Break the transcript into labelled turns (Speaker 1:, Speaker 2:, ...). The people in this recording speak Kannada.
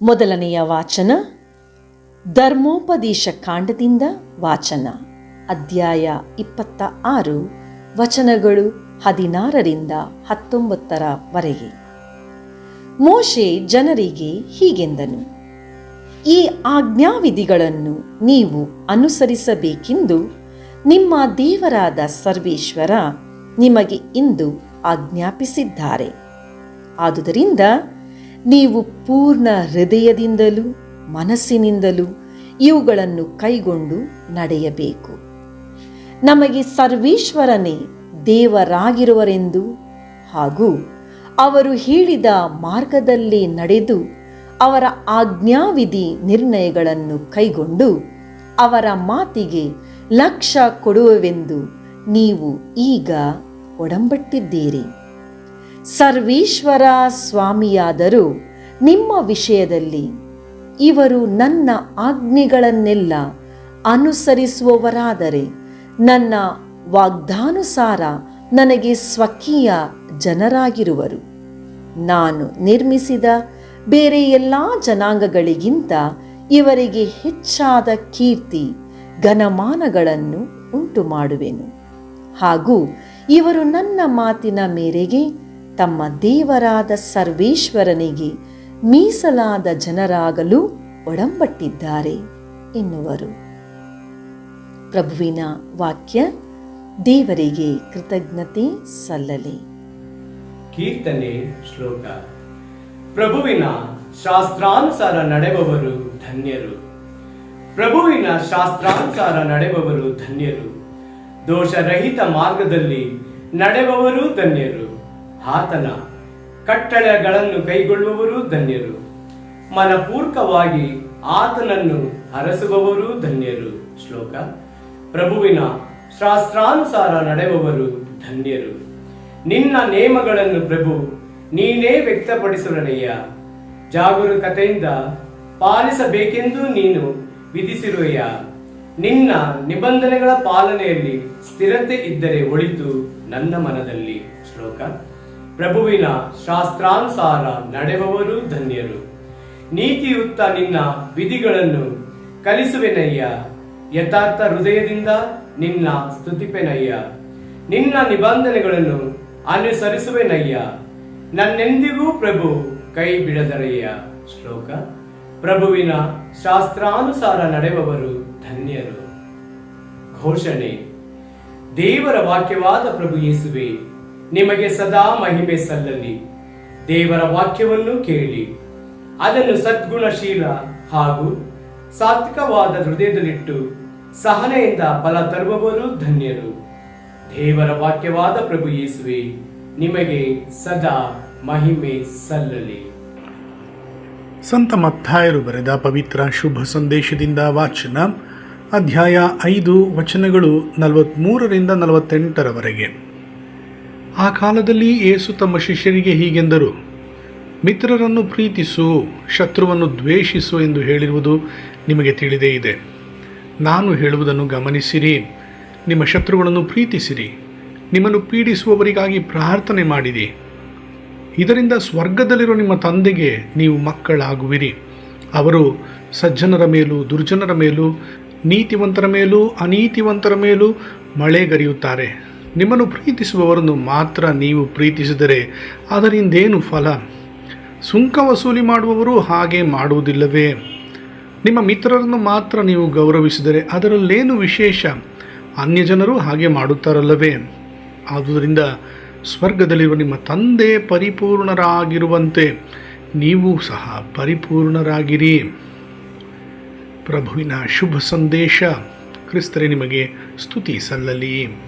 Speaker 1: ಮೊದಲನೆಯ ವಾಚನ ಧರ್ಮೋಪದೇಶ ಕಾಂಡದಿಂದ ವಾಚನ, ಅಧ್ಯಾಯ ಇಪ್ಪತ್ತ ಆರು, ವಚನಗಳು ಹದಿನಾರರಿಂದ ಹತ್ತೊಂಬತ್ತರವರೆಗೆ ಮೋಶೆ ಜನರಿಗೆ ಹೀಗೆಂದನು, ಈ ಆಜ್ಞಾವಿಧಿಗಳನ್ನು ನೀವು ಅನುಸರಿಸಬೇಕೆಂದು ನಿಮ್ಮ ದೇವರಾದ ಸರ್ವೇಶ್ವರ ನಿಮಗೆ ಇಂದು ಆಜ್ಞಾಪಿಸಿದ್ದಾರೆ. ಆದುದರಿಂದ ನೀವು ಪೂರ್ಣ ಹೃದಯದಿಂದಲೂ ಮನಸ್ಸಿನಿಂದಲೂ ಇವುಗಳನ್ನು ಕೈಗೊಂಡು ನಡೆಯಬೇಕು. ನಮಗೆ ಸರ್ವೇಶ್ವರನೇ ದೇವರಾಗಿರುವರೆಂದು ಹಾಗೂ ಅವರು ಹೇಳಿದ ಮಾರ್ಗದಲ್ಲಿ ನಡೆದು ಅವರ ಆಜ್ಞಾವಿಧಿ ನಿರ್ಣಯಗಳನ್ನು ಕೈಗೊಂಡು ಅವರ ಮಾತಿಗೆ ಲಕ್ಷ್ಯ ಕೊಡುವವೆಂದು ನೀವು ಈಗ ಒಡಂಬಟ್ಟಿದ್ದೀರಿ. ಸರ್ವೇಶ್ವರ ಸ್ವಾಮಿಯಾದರೂ. ನಿಮ್ಮ ವಿಷಯದಲ್ಲಿ ಇವರು ನನ್ನ ಆಜ್ಞೆಗಳನ್ನೆಲ್ಲ ಅನುಸರಿಸುವವರಾದರೆ ನನ್ನ ವಾಗ್ದಾನುಸಾರ ನನಗೆ ಸ್ವಕೀಯ ಜನರಾಗಿರುವರು. ನಾನು ನಿರ್ಮಿಸಿದ ಬೇರೆ ಎಲ್ಲ ಜನಾಂಗಗಳಿಗಿಂತ ಇವರಿಗೆ ಹೆಚ್ಚಾದ ಕೀರ್ತಿ, ಘನಮಾನಗಳನ್ನು ಉಂಟು ಮಾಡುವೆನು ಹಾಗೂ ಇವರು ನನ್ನ ಮಾತಿನ ಮೇರೆಗೆ ತಮ್ಮ ದೇವರಾದ ಸರ್ವೇಶ್ವರನಿಗೆ ಮೀಸಲಾದ ಜನರಾಗಲು ಒಡಂಬಟ್ಟಿದ್ದಾರೆ ಎನ್ನುವರು. ಪ್ರಭುವಿನ ವಾಕ್ಯ, ದೇವರಿಗೆ ಕೃತಜ್ಞತೆ ಸಲ್ಲಲಿ.
Speaker 2: ಕೀರ್ತನೆ ಶ್ಲೋಕ. ಪ್ರಭುವಿನ ಶಾಸ್ತ್ರಾನುಸಾರ ನಡೆಬವರು ಧನ್ಯರು. ಪ್ರಭುವಿನ ಶಾಸ್ತ್ರಾನುಸಾರ ನಡೆಬವರು ಧನ್ಯರು. ದೋಷರಹಿತ ಮಾರ್ಗದಲ್ಲಿ ನಡೆಬವರು ಧನ್ಯರು. ಆತನ ಕಟ್ಟಳೆಗಳನ್ನು ಕೈಗೊಳ್ಳುವವರು ಧನ್ಯರು. ಮನಪೂರ್ವಕವಾಗಿ ಆತನನ್ನು ಹರಸುವವರು ಧನ್ಯರು. ಶ್ಲೋಕ. ಪ್ರಭುವಿನ ಶಾಸ್ತ್ರಾನುಸಾರ ನಡೆಯುವವರು ಧನ್ಯರು. ನಿನ್ನ ನೇಮಗಳನ್ನು ಪ್ರಭು, ನೀನೇ ವ್ಯಕ್ತಪಡಿಸುವನಯ್ಯ. ಜಾಗರೂಕತೆಯಿಂದ ಪಾಲಿಸಬೇಕೆಂದು ನೀನು ವಿಧಿಸಿರುವೆಯ. ನಿನ್ನ ನಿಬಂಧನೆಗಳ ಪಾಲನೆಯಲ್ಲಿ ಸ್ಥಿರತೆ ಇದ್ದರೆ ಒಳಿತು ನನ್ನ ಮನದಲ್ಲಿ. ಶ್ಲೋಕ. ಪ್ರಭುವಿನ ಶಾಸ್ತ್ರಾನುಸಾರ ನಡೆಯುವವರು ಧನ್ಯರು. ನೀತಿಯುಕ್ತ ನಿನ್ನ ವಿಧಿಗಳನ್ನು ಕಲಿಸುವೆನಯ್ಯ. ಯಥಾರ್ಥ ಹೃದಯದಿಂದ ನಿನ್ನ ಸ್ತುತಿಪೆನಯ್ಯ. ನಿನ್ನ ನಿಬಂಧನೆಗಳನ್ನು ಅನುಸರಿಸುವೆನಯ್ಯ. ನನ್ನೆಂದಿಗೂ ಪ್ರಭು ಕೈ ಬಿಡದರಯ್ಯ. ಶ್ಲೋಕ. ಪ್ರಭುವಿನ ಶಾಸ್ತ್ರಾನುಸಾರ ನಡೆಯುವವರು ಧನ್ಯರು. ಘೋಷಣೆ. ದೇವರ ವಾಕ್ಯವಾದ ಪ್ರಭು ಯೇಸುವೆ ನಿಮಗೆ ಸದಾ ಮಹಿಮೆ ಸಲ್ಲಲಿ. ದೇವರ ವಾಕ್ಯವನ್ನು ಕೇಳಿ. ಅದನ್ನು ಸದ್ಗುಣಶೀಲ ಹಾಗೂ ಸಾತ್ವಿಕವಾದ ಹೃದಯದಲ್ಲಿಟ್ಟು ಸಹನೆಯಿಂದ ಫಲ ತರುವವರು ಧನ್ಯರು. ದೇವರ ವಾಕ್ಯವಾದ ಪ್ರಭು ಯೇಸುವೆ, ನಿಮಗೆ ಸದಾ ಮಹಿಮೆ ಸಲ್ಲಲಿ.
Speaker 3: ಸಂತ ಮತ್ತಾಯರು ಬರೆದ ಪವಿತ್ರ ಶುಭ ಸಂದೇಶದಿಂದ ವಾಚನ, ಅಧ್ಯಾಯ ಐದು, ವಚನಗಳು ನಲವತ್ತ್ಮೂರರಿಂದ ನಲವತ್ತೆಂಟರವರೆಗೆ. ಆ ಕಾಲದಲ್ಲಿ ಏಸು ತಮ್ಮ ಶಿಷ್ಯರಿಗೆ ಹೀಗೆಂದರು, ಮಿತ್ರರನ್ನು ಪ್ರೀತಿಸು, ಶತ್ರುವನ್ನು ದ್ವೇಷಿಸು ಎಂದು ಹೇಳಿರುವುದು ನಿಮಗೆ ತಿಳಿದೇ ಇದೆ. ನಾನು ಹೇಳುವುದನ್ನು ಗಮನಿಸಿರಿ. ನಿಮ್ಮ ಶತ್ರುಗಳನ್ನು ಪ್ರೀತಿಸಿರಿ. ನಿಮ್ಮನ್ನು ಪೀಡಿಸುವವರಿಗಾಗಿ ಪ್ರಾರ್ಥನೆ ಮಾಡಿರಿ. ಇದರಿಂದ ಸ್ವರ್ಗದಲ್ಲಿರುವ ನಿಮ್ಮ ತಂದೆಗೆ ನೀವು ಮಕ್ಕಳಾಗುವಿರಿ. ಅವರು ಸಜ್ಜನರ ಮೇಲೂ ದುರ್ಜನರ ಮೇಲೂ, ನೀತಿವಂತರ ಮೇಲೂ, ಅನೀತಿವಂತರ ಮೇಲೂ ಮಳೆಗರೆಯುತ್ತಾರೆ ನಿಮ್ಮನ್ನು ಪ್ರೀತಿಸುವವರನ್ನು ಮಾತ್ರ ನೀವು ಪ್ರೀತಿಸಿದರೆ ಅದರಿಂದೇನು ಫಲ? ಸುಂಕ ವಸೂಲಿ ಮಾಡುವವರು ಹಾಗೆ ಮಾಡುವುದಿಲ್ಲವೇ? ನಿಮ್ಮ ಮಿತ್ರರನ್ನು ಮಾತ್ರ ನೀವು ಗೌರವಿಸಿದರೆ ಅದರಲ್ಲೇನು ವಿಶೇಷ? ಅನ್ಯ ಜನರು ಹಾಗೆ ಮಾಡುತ್ತಾರಲ್ಲವೇ? ಆದುದರಿಂದ ಸ್ವರ್ಗದಲ್ಲಿರುವ ನಿಮ್ಮ ತಂದೆ ಪರಿಪೂರ್ಣರಾಗಿರುವಂತೆ ನೀವು ಸಹ ಪರಿಪೂರ್ಣರಾಗಿರಿ. ಪ್ರಭುವಿನ ಶುಭ ಸಂದೇಶ, ಕ್ರಿಸ್ತರೇ, ನಿಮಗೆ ಸ್ತುತಿ ಸಲ್ಲಲಿ.